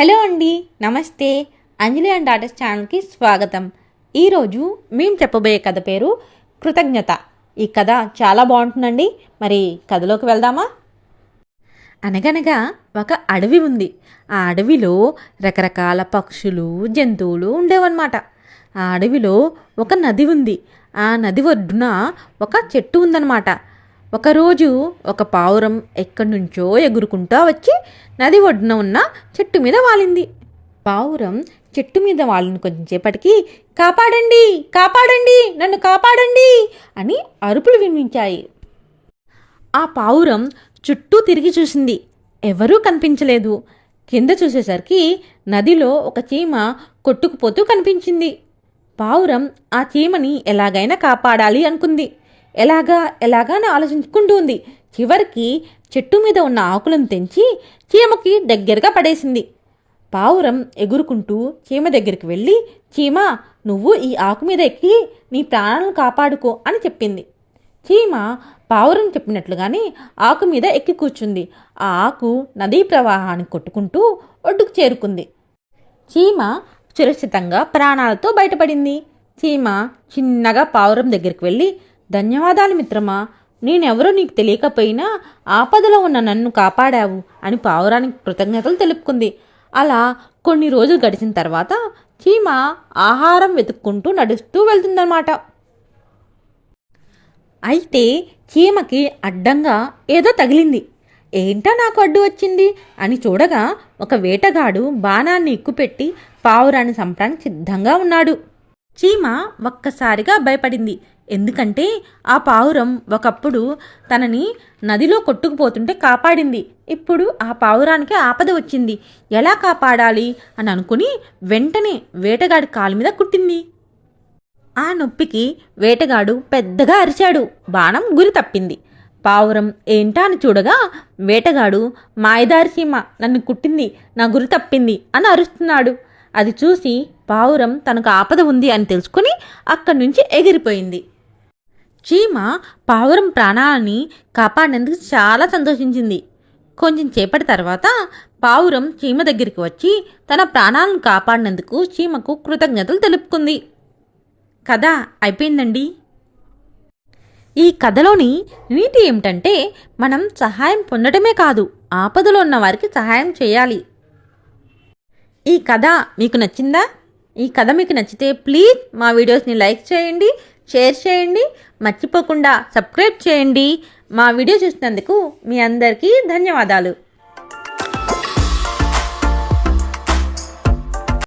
Hello అండి నమస్తే. అంజలి and daughters ఛానల్కి స్వాగతం. ఈరోజు మేము చెప్పబోయే కథ పేరు కృతజ్ఞత. ఈ కథ చాలా బాగుంటుందండి. మరి కథలోకి వెళ్దామా? అనగనగా ఒక అడవి ఉంది. ఆ అడవిలో రకరకాల పక్షులు జంతువులు ఉండేవన్నమాట. ఆ అడవిలో ఒక నది ఉంది. ఆ నది ఒడ్డున ఒక చెట్టు ఉందన్నమాట. ఒకరోజు ఒక పావురం ఎక్కడి నుంచో ఎగురుకుంటూ వచ్చి నది ఒడ్డున ఉన్న చెట్టు మీద వాలింది. పావురం చెట్టు మీద వాలిన కొంచెంసేపటికి కాపాడండి! కాపాడండి! నన్ను కాపాడండి! అని అరుపులు వినిపించాయి. ఆ పావురం చుట్టూ తిరిగి చూసింది. ఎవరూ కనిపించలేదు. కింద చూసేసరికి నదిలో ఒక చీమ కొట్టుకుపోతూ కనిపించింది. పావురం ఆ చీమని ఎలాగైనా కాపాడాలి అనుకుంది. ఎలాగా ఎలాగా అని ఆలోచించుకుంటూ ఉంది చివరికి చెట్టు మీద ఉన్న ఆకులను తెంచి చీమకి దగ్గరగా పడేసింది. పావురం ఎగురుకుంటూ చీమ దగ్గరికి వెళ్ళి చీమ నువ్వు ఈ ఆకు మీద ఎక్కి నీ ప్రాణాలను కాపాడుకో అని చెప్పింది. చీమ పావురం చెప్పినట్లుగానే ఆకు మీద ఎక్కి కూర్చుంది. ఆ ఆకు నదీ ప్రవాహాన్ని కొట్టుకుంటూ ఒడ్డుకు చేరుకుంది. చీమ సురక్షితంగా ప్రాణాలతో బయటపడింది. చీమ చిన్నగా పావురం దగ్గరికి వెళ్ళి ధన్యవాదాలు మిత్రమా. నేనెవరో నీకు తెలియకపోయినా ఆపదలో ఉన్న నన్ను కాపాడావు అని పావురానికి కృతజ్ఞతలు తెలుపుకుంది. అలా కొన్ని రోజులు గడిచిన తర్వాత చీమ ఆహారం వెతుక్కుంటూ నడుస్తూ వెళ్తుందన్నమాట. అయితే చీమకి అడ్డంగా ఏదో తగిలింది. ఏంటా నాకు అడ్డు వచ్చింది అని చూడగా ఒక వేటగాడు బాణాన్ని ఎక్కుపెట్టి పావురాన్ని చంపడానికి సిద్ధంగా ఉన్నాడు. చీమ ఒక్కసారిగా భయపడింది. ఎందుకంటే ఆ పావురం ఒకప్పుడు తనని నదిలో కొట్టుకుపోతుంటే కాపాడింది. ఇప్పుడు ఆ పావురానికి ఆపద వచ్చింది. ఎలా కాపాడాలి అని అనుకుని వెంటనే వేటగాడి కాలు మీద కుట్టింది. ఆ నొప్పికి వేటగాడు పెద్దగా అరిచాడు. బాణం గురి తప్పింది. పావురం ఏంటా అని చూడగా వేటగాడు మాయదారి సీమ నన్ను కుట్టింది నా గురి తప్పింది అని అరుస్తున్నాడు. అది చూసి పావురం తనకు ఆపద ఉంది అని తెలుసుకుని అక్కడి నుంచి ఎగిరిపోయింది. చీమ పావురం ప్రాణాలని కాపాడినందుకు చాలా సంతోషించింది. కొంచెం సేపటి తర్వాత పావురం చీమ దగ్గరికి వచ్చి తన ప్రాణాలను కాపాడినందుకు చీమకు కృతజ్ఞతలు తెలుపుకుంది. కథ అయిపోయిందండి. ఈ కథలోని నీతి ఏమిటంటే మనం సహాయం పొందడమే కాదు ఆపదలో ఉన్న వారికి సహాయం చేయాలి. ఈ కథ మీకు నచ్చిందా? ఈ కథ మీకు నచ్చితే ప్లీజ్ మా వీడియోస్ని లైక్ చేయండి షేర్ చేయండి మర్చిపోకుండా సబ్స్క్రైబ్ చేయండి. మా వీడియో చూసినందుకు మీ అందరికీ ధన్యవాదాలు.